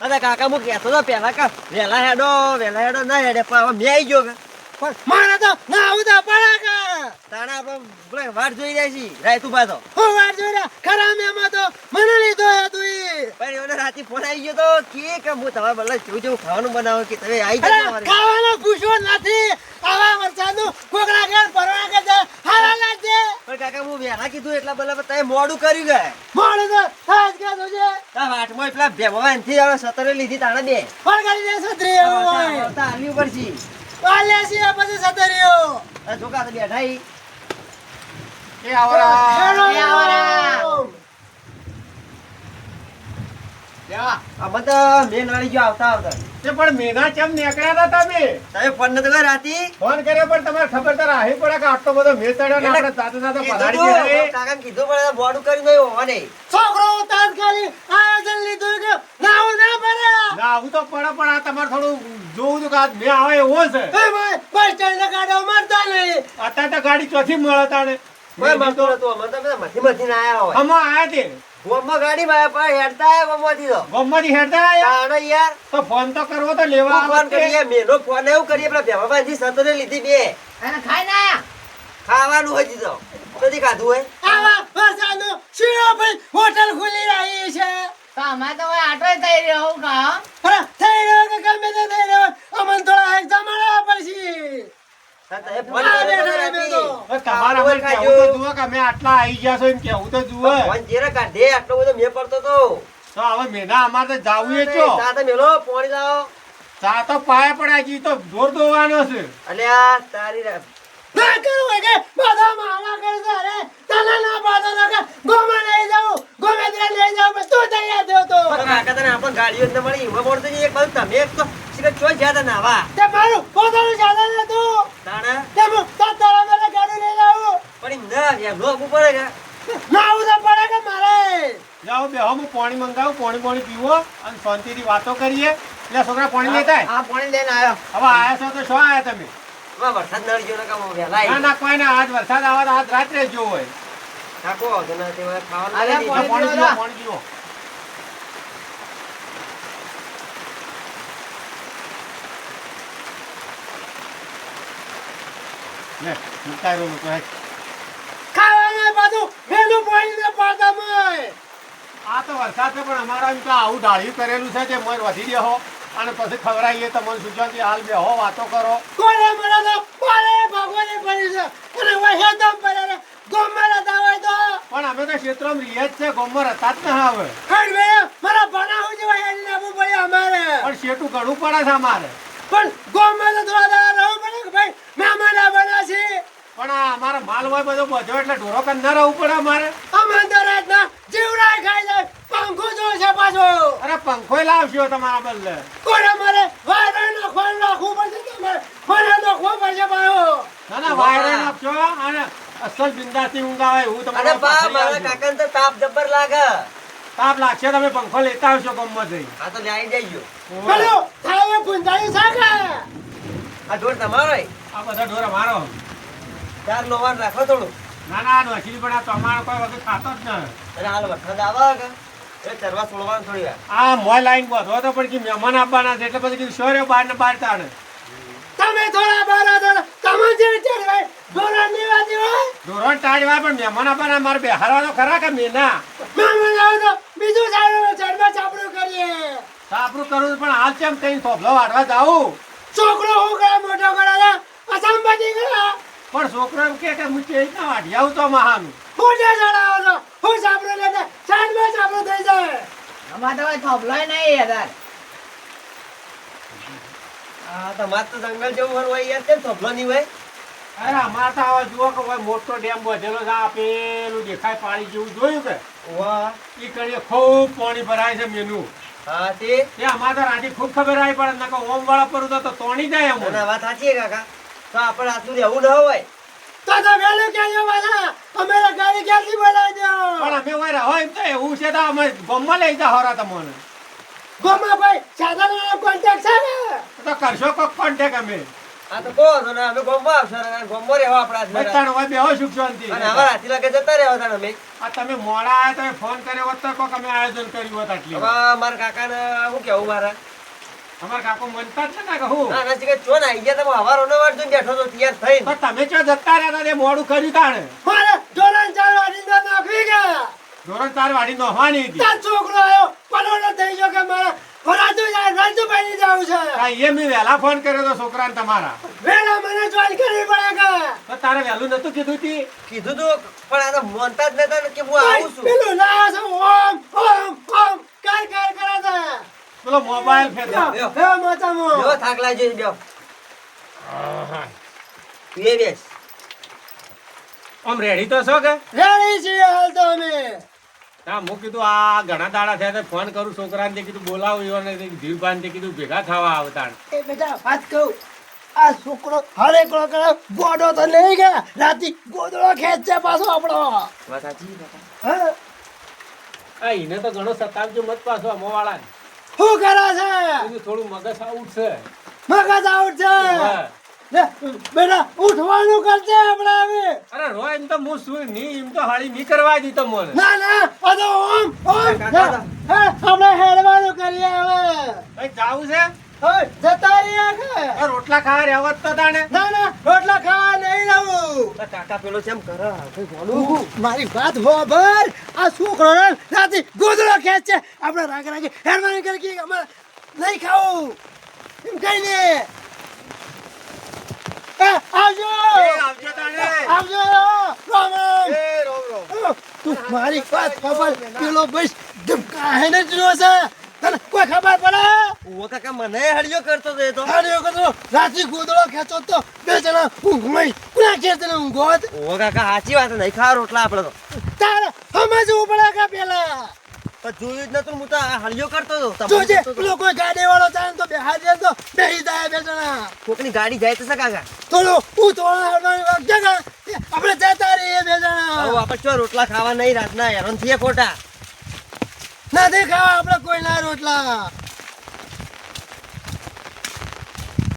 અરે કાકા હું કહેતો તો પહેલા કા વહેલા હેડો વહેલા હેડો ના હેડે પણ હવે મેં આવી ગયો પણ મારે તો ના આવું તો પડે કે. તાણે આપણે વાટ જોઈ રહ્યા છીએ રાયતું બાતો હું વાર જોઈ રહ્યા? ખરા મેમાં તો મને લીધો હે તું. પણ એને રાતે ફોન આવી ગયો તો કે કે હું તમારા બદલે જેવું જેવું ખાવાનું બનાવો કે તમે આવી અમારે ખાવાનો પૂછવો નથી. આવા વરસાદનું કોકડા ઘેર ફરવા કે હારા લાગશે પણ કાકા હું વહેલા કીધું એટલા બદલે તમે મોડું કર્યું ગયા મોડું તો એટલા ભેગવાનથી હવે સતરે લીધી તાણે બે. ફરગાડી દે સત્રી હોય પછી સતરીઓ? તો બેઠા એ આવરા એ આવરા. લ્યા, આમાં તો મેં નડી ગયો આવતા આવતા. તે પણ મેના ચમ નીકળ્યા હતા તમે? તમે ફોન નતો કર્યો રાતી? ફોન કર્યો પણ તમારે ખબર તો રાહી પડે કે આટલો બધો મેં ચડ્યો ને આપણે સાથે સાથે પધારી ગયા કાકાને કીધું પણ મોડું કર્યું નહીં. હોવાને છોકરો તાત્કાલિક આયોજન લીધું કે નાવું ના પડે. ના આવું તો પડે પણ આ તમારે થોડું જોવું કે આજ મેં આવે એવો છે. એ ભાઈ બસ સ્ટેન્ડ ગાડો મારતા નહીં અત્યારે તો ગાડી ચોથી મળે તાણે. કોઈ મળતું નતું અમે તો બધા મથી મથી ના આયા હોય. આમાં આયા તે. ગોમમાં ગાડીમાં આયા પણ હેડતા આયા ગોમમાંથી તો. ગમમાંથી હેડતા યાર. તો ફોન તો કરવો તો લેવા હું ફોન કરીએ મેનો ફોન એવું કરીએ પેલા સતરે લીધી બે. અને ખાઈ ના ખાવાનું હોય જીતો કદી ખાધું હોય. આવા વરસાદનું શિરો ભાઈ હોટલ ખુલી રહી છે. તો અમે તો હવે આટોય થઈ રહ્યો હું કહો. થઈ રહ્યો કે ગમે તે થઈ રહ્યો? અમને થોડા એક જમાડવા પડશે. ચા. તો પાયા પડ્યા હજી તો જોર દોવાનો છે. અલ્યા તારી ના કરવું કે બધા મારા કરશે અરે તને ના પાડો તો કે ગોમાં લઈ જાઉં ગોમે ત્યાં લઈ જાઉં બસ તું તૈયાર થયો તો. કાકા તને ગાડીઓ ન મળી મોડું એક બાજુ તમે એક તો શીખર ચોય જ્યાં નાવા તે મારું પોતાનું તાણે? તે તારા માટે ગાડી લઈ જાઉં પણ ના એમ નો આપવું કે ના આવું તો પડે કે મારે? જાઓ બેહો હું પાણી મંગાવું પાણી પાણી પીવો અને શાંતિથી વાતો કરીએ. એટલે છોકરા પાણી લેતા. આ પાણી લઈને આવ્યો હવે આયા છો તો શું આયા તમે? વરસાદ નડી ગયો ને કામ વહેલા ના ના કોઈ ના આજ વરસાદ આવે આજ રાત્રે જ જોવો હોય. કાકો આવતો ના ખાવાનું. પાણી પીવો પાણી પીવો. લે મુકાય લોકો હે. ખાવાના પાછું મેલું પાણી ને પાતા મય. આ તો વરસાદ છે પણ અમારા એમ તો આવું ડાળ્યું કરેલું છે કે મોર વધી દેહો અને પછી ખવડાવીએ તો મને સુજાતી હાલ બેહો વાતો કરો. કોને મળે તો કોને ભગવાને પડી છે? અને વહે તો પડે ગોમર હતા હોય તો? પણ અમે તો ક્ષેત્રમાં રહીએ જ છે ગોમર હતા જ ના હવે. હટ ભાઈ મારા ભણા હું જેવા હેડી નાખવું પડે અમારે. પણ શેટું ઘણું પડે છે અમારે. પણ ગોમર તો થોડા રહેવું પડે કે ભાઈ? મહેમાન આવવાના છે. પણ અમારો માલ હોય બધો બધો એટલે ઢોરો કન ના રહેવું પડે અમારે અમે તો રાતના જીવડા ખાઈ જાય પંખો જો છે પાછો. અરે પંખોય લાવશો તમારા બદલે. કોને મારે વાયરો નાખવા નાખવું પડશે તમારે નાખવો પડશે પાછો. ના ના વાયરન આપશો અને અસલ બિંદાસથી ઊંઘાવે એવું હું તમારે બા મારા કાકાને તો તાપ જબ્બર લાગે. તાપ લાગશે તમે પંખો લેતા આવશો ગમમાં જઈ આ તો લઈ જઈજો હેલો થાય ગુંજાઈ શકે આ ઢોર તમારો. આ બધા ઢોરા મારો ચાર લોવાન રાખો થોડું. ના ના પણ આ તમારો કોઈ વખત ખાતો જ ન અને હાલ વરસાદ આવે કે? એ ચરવા છોડવાનું થોડી વાર. આ મોય લાઈન બધો તો પણ કે મહેમાન આપવાના છે એટલે પછી કીધું શોર્યો બહાર ને બહાર તાણે. તમે થોડા બારા થોડા તમે જે ભાઈ ડોલરની વાત હોય ટાળવા પણ મહેમાન આપવાના મારે બેહારવા તો ખરા કે મેના? મહેમાન આવે તો બીજું સારું ચડવા ચાપડું કરીએ. સાપરું કરવું પણ હાલ કેમ કઈ થોભલો જાઉં? જાવું છોકરો હું કરે મોટો કરે અસંપત્તિ કરે પણ છોકરો એમ કે કે હું તે ના વાઢી આવું તો મહાનું. હું જે જણાવો છો હું ચાપડું લેતે સાઈડમાં સાંભળો થઈ જાય. અમારે તો કોઈ થોભલોય નહીં યાર. આ તમાર તો જંગલ જેવું ઘર હોય યાર કેમ થોભલો નહીં હોય? અરે અમારે તો આવા જુઓ કે કોઈ મોટો ડેમ બધેલો છે આ પેલું દેખાય પાણી જેવું જોયું કે? વાહ. એ કરીએ ખૂબ પાણી ભરાય છે મેનું. હા તે? અમારે તો રાજી ખૂબ ખબર આવી પડે ઓમ વાળા પર તો તોણી જાય અમને વાત સાચી કાકા. તો આપણે આટલું રહેવું ન હોય. તો તો વહેલું ક્યાં જવાના અમે તો ક્યાંથી બોલાવી દો? પણ અમે હોય એમ તો એવું છે તો અમે ગમમાં લઈ જા હોરા તમને. ગોમા ભાઈ સાધન કોન્ટેક્ટ છે ને? તો કરશો કોક કોન્ટેક અમે. આ તો કહો છો ને અમે ગોમમાં આવશો ને ગોમમાં રહેવા આપણા ભાઈ તાણ હોય બેહો સુખ શાંતિ. અને હવે રાતી લાગે જતા રહેવા તાણ અમે. આ તમે મોડા આયા તમે ફોન કર્યો હોત તો કોક અમે આયોજન કર્યું હોત આટલી હવે મારા કાકાને શું કેવું મારા? અમારા કાકો મનતા છે ને કે હું? ના ના ચો ને ગયા તમે હવારોનો વાર જોઈને બેઠો તો તૈયાર તમે ચો જતા રહ્યા તા મોડું કર્યું તાણે? મારે ધોરણ ચાર વાળી તો નોકરી ગયા. ધોરણ ચાર વાડી નોહવાની હતી. તાર છોકરો આવ્યો પરોડો થઈ ગયો કે મારા ભરાતું જાય રાજુ બની જવું છે. હા એ મેં વહેલા ફોન કર્યો તો છોકરાને તમારા. વેલા મને જોઈન કરવી પડે કે? તારે વહેલું નતું કીધું તી? કીધું તું પણ આ તો મનતા જ નતા ને કે હું આવું છું. પેલું ના છે ઓમ ઓમ ઓમ કર કર કરે છે. પેલો મોબાઈલ લ્યો. હે માતામો જો થાક લાગ્યો છે, બેહો. એ બેસ. આમ રેડી તો છો કે? રેડી છીએ હાલ તો અમે. હા હું કીધું આ ઘણા દાડા થયા ફોન કરું છોકરાને તે કીધું બોલાવું એવાને તે ધીરભાઈને તે કીધું ભેગા થવા આવતા એ બેટા વાત કહું. આ છોકરો હરે એકલો કરે ગોડો તો નહીં ગયા રાતી ગોદડો ખેંચે પાછો આપણો વાત સાચી. હા. આ એને તો ઘણો સતાવજો મત પાછો અમોવાળા શું કરે છે? થોડું મગજ આઉટ છે. મગજ આઉટ છે? બેટા ઉઠવાનું કરજે આપણે હવે. અરે રો એમ તો હું સુઈ ની એમ તો હાળી ની કરવા દીધો મને. ના ના અદો ઓમ ઓમ હે, આપણે હેડવાનું કરીએ હવે. કઈ જાવું છે? જતા રહ્યા કે? રોટલા ખાવા રહેવા જ તો તાણે. ના ના રોટલા ખાવા નહીં રહું. કાકા પેલો છે એમ કરે મારી વાત હોભર આ છોકરો ને રાતે ગોદડો ખેંચે. આપણે રાગ રાગે હેડવાની કરી કે અમારે નહીં ખાવું. એમ કઈ ને. આવજો. આવજો તાણે. આવજો. રામ રામ. એ રોમ રોમ. તું મારી વાત ખબર? પેલો બસ ધબકા હે ને છે. તને કોઈ ખબર પડે? ઓ કાકા મને હળિયો કરતો હતો એ તો. હાલ્યો કતો રાતે ગોદડો ખેંચો તો બે જણા ઊંઘમાં કુના કે તને ઊંઘોત ઓ કાકા સાચી વાત નહીં ખાવા રોટલા આપણે તો. તારે સમજવું પડે કે પેલા? પણ જોયું જ નતું હું તો હળિયો કરતો તમને જોજે કરતો. પેલો કોઈ ગાડી વાળો ચાલે તો બેહાર દે તો બેહી જાય બે જણા. કોકની ગાડી જાય તો છે કાકા. થોડું હું થોડું હરવાની વાત આપણે જતા રહીએ બે જણા. આપણે ચો રોટલા ખાવા નહીં રાતના હેરાન થઈએ ખોટા. ના દેખાવા આપણે કોઈ ના રોટલા.